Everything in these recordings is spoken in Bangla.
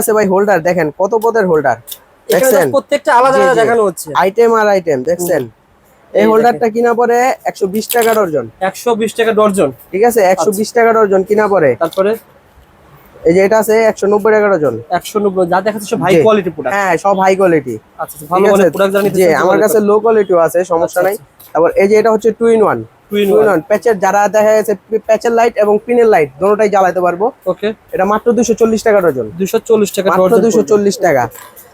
আছে ভাই হোল্ডার দেখেন কত পদের হোল্ডার দেখছেন? প্রত্যেকটা আলাদা আলাদা দেখানো হচ্ছে। আইটেম আর আইটেম দেখছেন? এই হোল্ডারটা কিনা পরে? 120 টাকা ডর্জন। 120 টাকা ডর্জন। ঠিক আছে? 120 আচ্ছা। টাকা ডর্জন কিনা পরে। তারপরে? এই যে এটা আছে 190 টাকা ডর্জন। 190 যা দেখাচ্ছে সব হাই কোয়ালিটি প্রোডাক্ট হ্যাঁ সব হাই আচ্ছা, কোয়ালিটি আচ্ছা ভালো প্রোডাক্ট জানি আমার কাছে লো কোয়ালিটিও আছে সমস্যা আচ্ছা, নাই। তারপর এই যে এটা হচ্ছে 2 ইন 1 প্যাচের যারা দেখা যাচ্ছে প্যাচের লাইট এবং পিনের লাইট দুটোটাই জ্বালাতে পারব। ওকে এটা মাত্র দুশো চল্লিশ টাকা ডজন। দুশো চল্লিশ টাকা মাত্র দুশো চল্লিশ টাকা।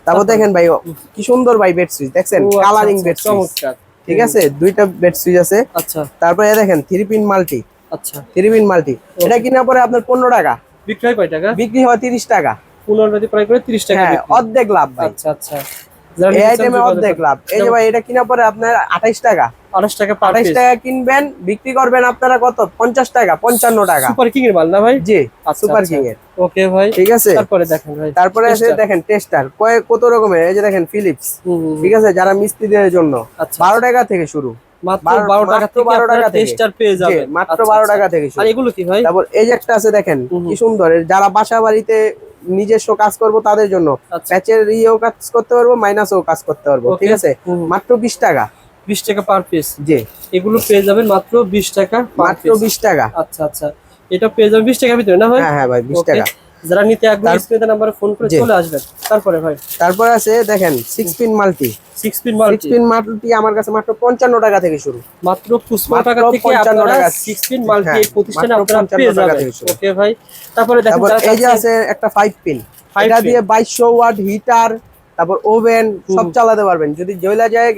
তারপর দেখেন ভাই কি সুন্দর ভাই বেড সুইচ দেখছেন? আচ্ছা, কালারিং আচ্ছা, বেড সুইচ চমৎকার। ঠিক আছে? দুইটা বেড সুইচ আছে। আচ্ছা। তারপরে দেখেন থ্রি পিন মাল্টি আচ্ছা। থ্রি পিন মাল্টি এটা কিনা পরে আপনার পনেরো টাকা। বিক্রয় কয় টাকা? বিক্রি হয় তিরিশ টাকা। পুনরাবৃত্তি প্রায় করে তিরিশ টাকা হ্যাঁ অর্ধেক লাভ আচ্ছা আচ্ছা। এই আইটেমে অর্ধেক লাভ। এই যে ভাই এটা কিনা পরে আপনার আঠাইশ টাকা। আঠাশ টাকা কিনবেন বিক্রি করবেন আপনারা কত? পঞ্চাশ টাকা পঞ্চান্ন টাকা। সুপার কিং এর মাল না ভাই? জি আচ্ছা, সুপার আচ্ছা। কিং এর ওকে ভাই। ঠিক আছে? তারপরে দেখেন ভাই। তারপরে আছে দেখেন টেস্টার কয়েক কত রকমের? এই যে দেখেন ফিলিপস। ঠিক আছে? যারা মিস্ত্রিদের জন্য। আচ্ছা। বারো টাকা থেকে শুরু। মাত্র বারো- বারো টাকা থেকে 12 টাকা টেস্টার পেয়ে যাবেন। মাত্র আচ্ছা, বারো আচ্ছা। টাকা থেকে আর শুরু এগুলো কি ভাই? তারপর এই যে একটা আছে দেখেন। কি সুন্দর। যারা বাসা বাড়িতে নিজস্ব কাজ করব তাদের জন্য। আচ্ছা। প্যাচের ইয়েও কাজ করতে পারব মাইনাসও কাজ করতে পারব ঠিক আছে। মাত্র বিশ টাকা। বিশ টাকা পার পিস জি। এগুলো পেয়ে যাবেন মাত্র বিশ টাকা মাত্র বিশ টাকা। আচ্ছা আচ্ছা। এটা পেয়ে যাবেন বিশ টাকার ভিতরে না ভাই? হ্যাঁ হ্যাঁ ভাই বিশ টাকা। যারা নিতে আগ্রহী স্ক্রিনে নাম্বারে ফোন করে চলে আসবেন। তারপরে ভাই? তারপর আছে দেখেন six pin multi six pin six multi pin multi আমার কাছে মাত্র পঞ্চান্ন টাকা থেকে শুরু। মাত্র পুষ্পা মাত্র টাকা থেকে 55 টাকা। সিক্স পিন মাল্টি এই প্রতিষ্ঠানে আপনারা পেয়ে যাবেন। ওকে ভাই? তারপরে দেখেন এই যে আছে একটা ফাইভ পিন Five এটা দিয়ে বাইশশো ওয়াট হিটার তারপর ওভেন সব চালাতে পারবেন। যদি জয়লা যায়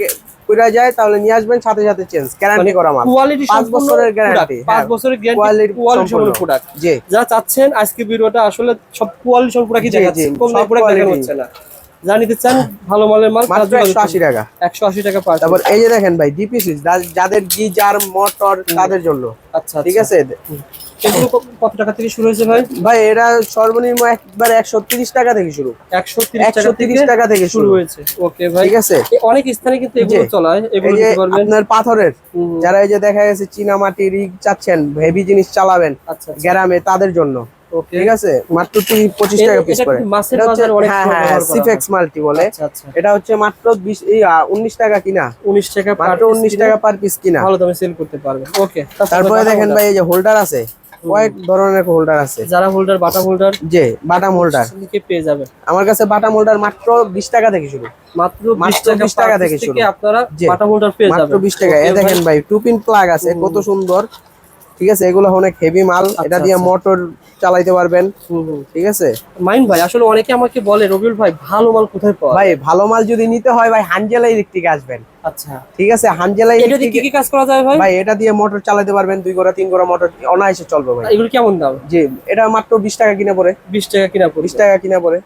পুরা যায় তাহলে নিয়ে আসবেন সাথে সাথে চেঞ্জ গ্যারান্টি করা মাল কোয়ালিটি পাঁচ বছরের guarantee, পাঁচ হ্যাঁ। বছরের গ্যারান্টি কোয়ালিটি সম্পূর্ণ। প্রোডাক্ট জি। যারা চাচ্ছেন আজকে ভিডিওটা আসলে সব কোয়ালিটি সম্পূর্ণ কি দেখাচ্ছে কম সব প্রোডাক্ট দেখানো হচ্ছে না। যা নিতে চান ভালো মালের মাল মাত্র একশো আশি টাকা। একশো আশি টাকা পার তারপর এই যে দেখেন ভাই ডিপি সুইচ যাদের গিজার মোটর তাদের জন্য। আচ্ছা ঠিক আচ্ছা। আছে? এগুলো কত টাকা থেকে শুরু হয়েছে ভাই? ভাই এটা সর্বনিম্ন একবার একশো তিরিশ টাকা থেকে শুরু। একশো তিরিশ টাকা থেকে শুরু হয়েছে। ওকে ভাই। ঠিক আছে? অনেক স্থানে কিন্তু এগুলো চলায় আপনার পাথরের। যারা এই যে দেখা গেছে চীনা মাটি রিগ চাচ্ছেন হেভি জিনিস চালাবেন আচ্ছা আচ্ছা। গ্রামে তাদের জন্য। ঠিক আছে? মাত্র তিরিশ পঁচিশ টাকা পিস করে। হ্যাঁ হ্যাঁ সিফেক্স মাল্টি বলে। আচ্ছা এটা হচ্ছে মাত্র বিশ উনিশ টাকা কিনা। উনিশ টাকা মাত্র উনিশ টাকা পার পিস কিনা। ভালো দামে সেল করতে পারবেন। ওকে তারপরে দেখেন ভাই এই যে হোল্ডার আছে। কয়েক ধরনের হোল্ডার আছে। যারা হোল্ডার বাটা হোল্ডার যে বাটাম হোল্ডার। থেকে পেয়ে যাবে। আমার কাছে বাটাম হোল্ডার মাত্র বিশ টাকা থেকে শুরু। মাত্র মাত্র 20 টাকা 20 থেকে শুরু। আপনারা বাটাম হোল্ডার পেয়ে মাত্র যাবেন। বিশ টাকা। এ দেখেন ভাই। টু পিন প্লাগ আছে কত সুন্দর। ঠিক আছে? এগুলো অনেক হেভি মাল। এটা দিয়ে আচ্ছা। মোটর চালাইতে পারবেন। ঠিক আছে? মাইন ভাই আসলে অনেকে আমাকে বলে রবিউল ভাই ভালো মাল কোথায় পাওয়া ভাই ভালো মাল যদি নিতে হয় ভাই হানজেলা ইলেকট্রিক আসবেন। আচ্ছা। ঠিক আছে? হানজেলা এটা দিয়ে কি কি কাজ করা যায় ভাই? ভাই এটা দিয়ে মোটর চালাতে পারবেন দুই গোড়া তিন গোড়া মোটর অনায়াসে চলবে ভাই। এগুলো কেমন দাম? জি এটা মাত্র বিশ টাকা কিনা পড়ে। বিশ টাকা কিনা বিশ পড়ছে টাকা কিনা পড়ে।